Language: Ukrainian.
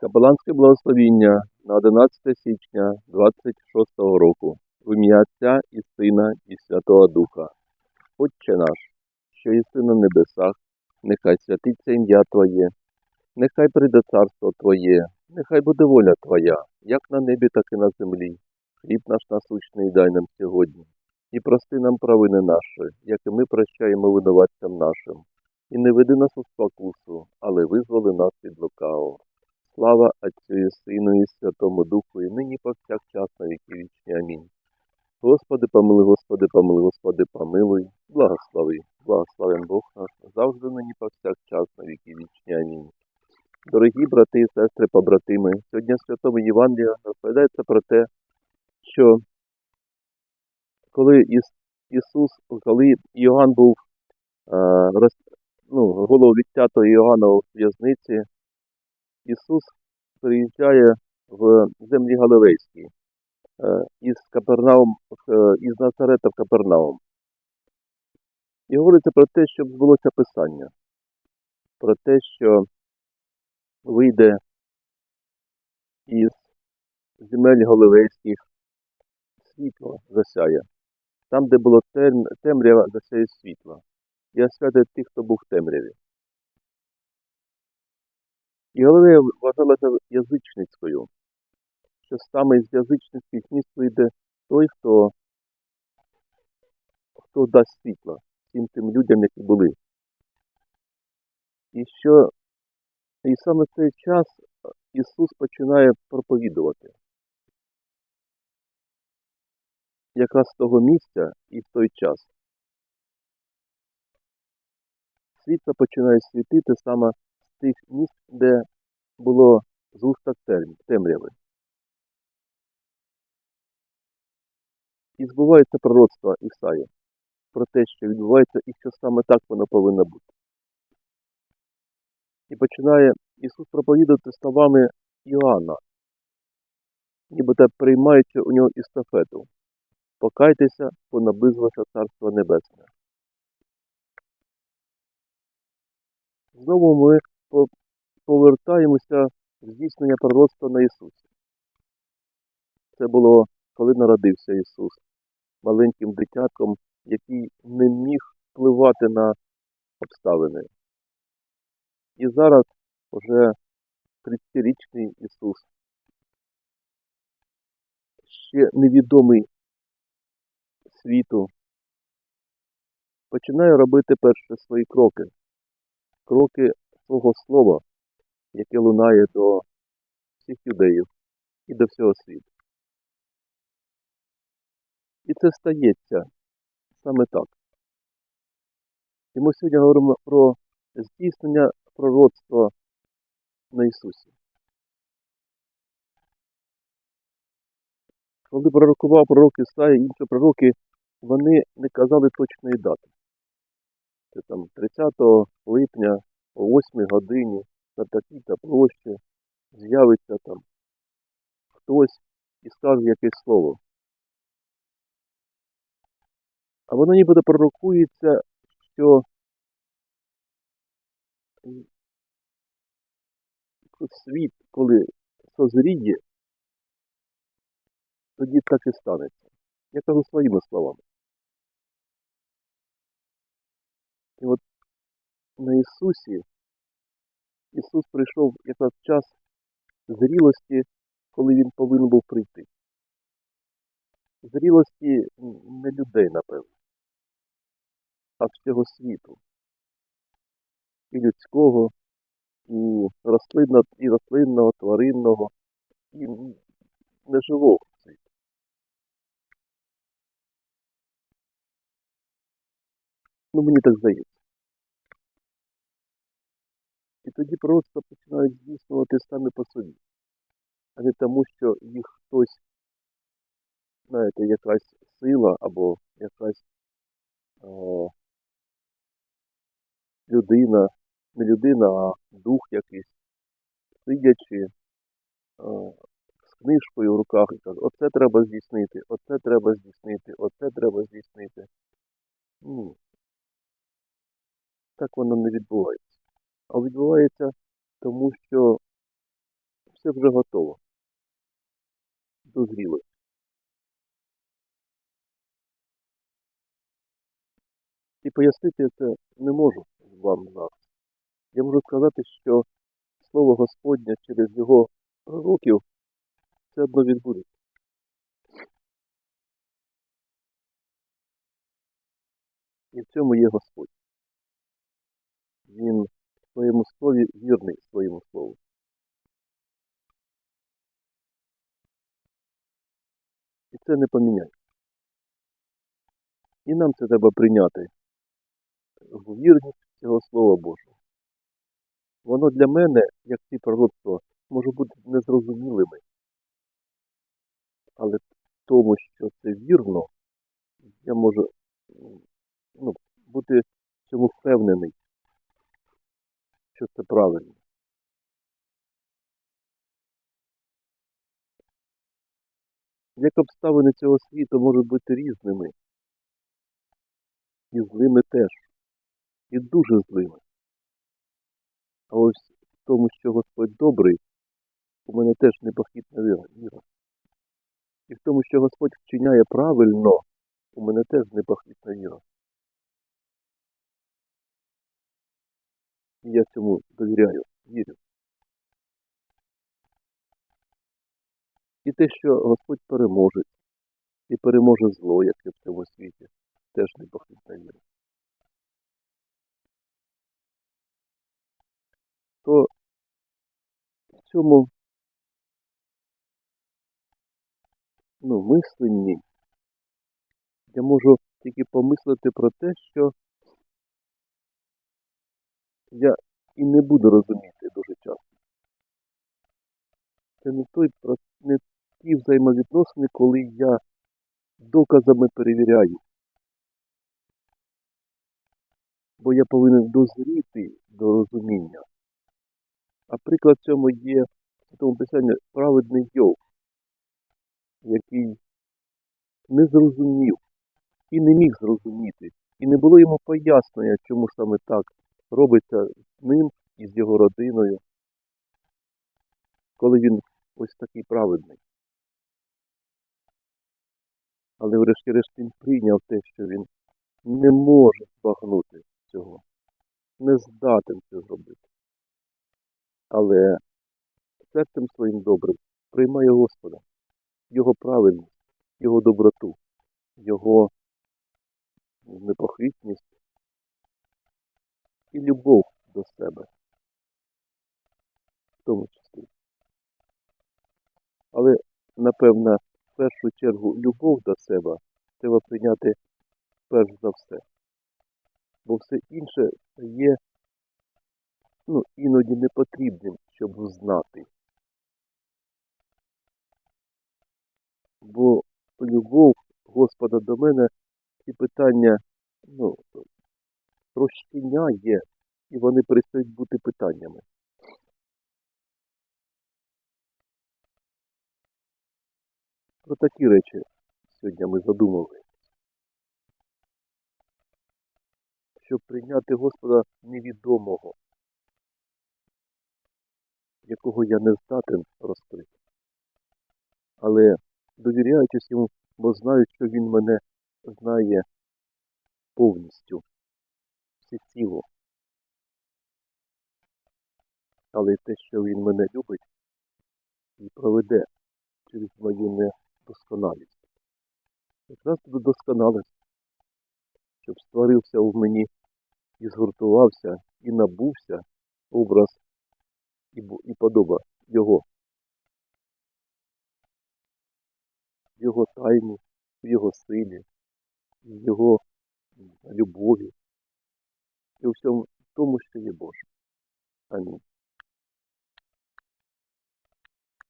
Капеланське благословіння на 11 січня 26 року в ім'я Отця і Сина і Святого Духа. Отче наш, що єси на небесах, нехай святиться ім'я Твоє, нехай прийде царство Твоє, нехай буде воля Твоя, як на небі, так і на землі. Хліб наш насущний дай нам сьогодні, і прости нам провини наші, як і ми прощаємо винуватцям нашим. І не веди нас у спокусу, але визволи нас від лукавого. Слава Отцю і Сину і Святому Духу, і нині повсякчас на віки вічні. Амінь. Господи, помилуй, Господи, помилуй, Господи, помилуй, благослови, благословен Бог наш, завжди нині повсякчас на віки вічні. Амінь. Дорогі брати і сестри, побратими, сьогодні в Святому Євангелії розповідається про те, що коли Іс- Ісус, коли Йоанн був е, ну, голову відтято Йоанна у в'язниці, Ісус приїжджає в землі Галилейські е, із Капернаум, е, із Назарета в Капернаум. І говориться про те, щоб збулося Писання, про те, що вийде із земель Галилейських світло засяє. Там, де було темрява, засяє світло. І освятить тих, хто був в темряві. І Галилея вважалася язичницькою, що саме з язичницьких міст вийде той, хто, хто дасть світло всім тим людям, які були. І що і саме в цей час Ісус починає проповідувати. Якраз з того місця і в той час. Світло починає світити саме тих місць, де було тем- темряви. І збувається пророцтво Ісаї про те, що відбувається і що саме так воно повинно бути. І починає Ісус проповідувати словами Іоанна, нібито приймаючи у нього істафету. Покайтеся, бо наблизилося Царство Небесне. Знову ми повертаємося в здійснення пророцтва на Ісусі. Це було, коли народився Ісус, маленьким дитятком, який не міг впливати на обставини. І зараз вже 30-річний Ісус, ще невідомий світу, починає робити перші свої кроки, кроки свого слова, яке лунає до всіх юдеїв і до всього світу. І це стається саме так. І ми сьогодні говоримо про здійснення пророцтва на Ісусі. Коли пророкував пророк Ісаїя і інші пророки, вони не казали точної дати. Це там 30 липня о 8 годині на такій-то площі з'явиться там хтось і скаже якесь слово. А воно нібито пророкується, що світ, коли созріє, тоді так і станеться. Я кажу своїми словами. На Ісусі Ісус прийшов якраз в час зрілості, коли Він повинен був прийти. Зрілості не людей, напевно, а всього світу. І людського, і рослинного, і рослинного, тваринного, і неживого світу. Ну, мені так здається. І тоді просто починають здійснювати самі по собі, а не тому, що їх хтось, знаєте, якась сила або якась е, людина, не людина, а дух якийсь, сидячи е, з книжкою в руках і каже, оце треба здійснити, оце треба здійснити, оце треба здійснити. Ні. Так воно не відбувається. А відбувається тому, що це вже готово. Дозріло. І пояснити це не можу вам зараз. Я можу сказати, що слово Господнє через його пророків все одно відбудеться. І в цьому є Господь. Він своєму слові вірний своєму слову. І це не поміняє. І нам це треба прийняти в вірність цього Слова Божого. Воно для мене, як ці пророцтва, може бути незрозумілими. Але тому, що це вірно, я можу ну, бути в цьому впевнений, що це правильно. Як обставини цього світу можуть бути різними, і злими теж, і дуже злими. А ось в тому, що Господь добрий, у мене теж непохитна віра. І в тому, що Господь вчиняє правильно, у мене теж непохитна віра. Я цьому довіряю, вірю. І те, що Господь переможе, і переможе зло, яке в цьому світі, теж непохитна віра. То в цьому ну, мисленні я можу тільки помислити про те, що я і не буду розуміти дуже часто. Це не той не ті взаємовідносини, коли я доказами перевіряю. Бо я повинен дозріти до розуміння. А приклад цьому є в тому писанні праведний Йов, який не зрозумів і не міг зрозуміти, і не було йому пояснення, чому саме так робиться з ним і з його родиною, коли він ось такий праведний. Але врешті-решт він прийняв те, що він не може збагнути цього, не здатен це зробити. Але серцем своїм добрим приймає Господа, Його правильність, Його доброту, Його непохитність і любов до себе, в тому числі. Але, напевно, в першу чергу любов до себе треба прийняти перш за все. Бо все інше є ну, іноді непотрібним, щоб знати. Бо любов Господа до мене ці питання ну, розчиняє, і вони перестають бути питаннями. Про такі речі сьогодні ми задумали. Щоб прийняти Господа невідомого, якого я не здатен розкрити. Але довіряючись йому, бо знаю, що він мене знає повністю, всеціло. Але те, що він мене любить і проведе через мою недосконалість. Якраз до досконалості, щоб створився в мені і згуртувався, і набувся образ і, і подоба Його. Його тайні, в Його силі, в Його любові і у всьому тому, що є Боже. Амінь.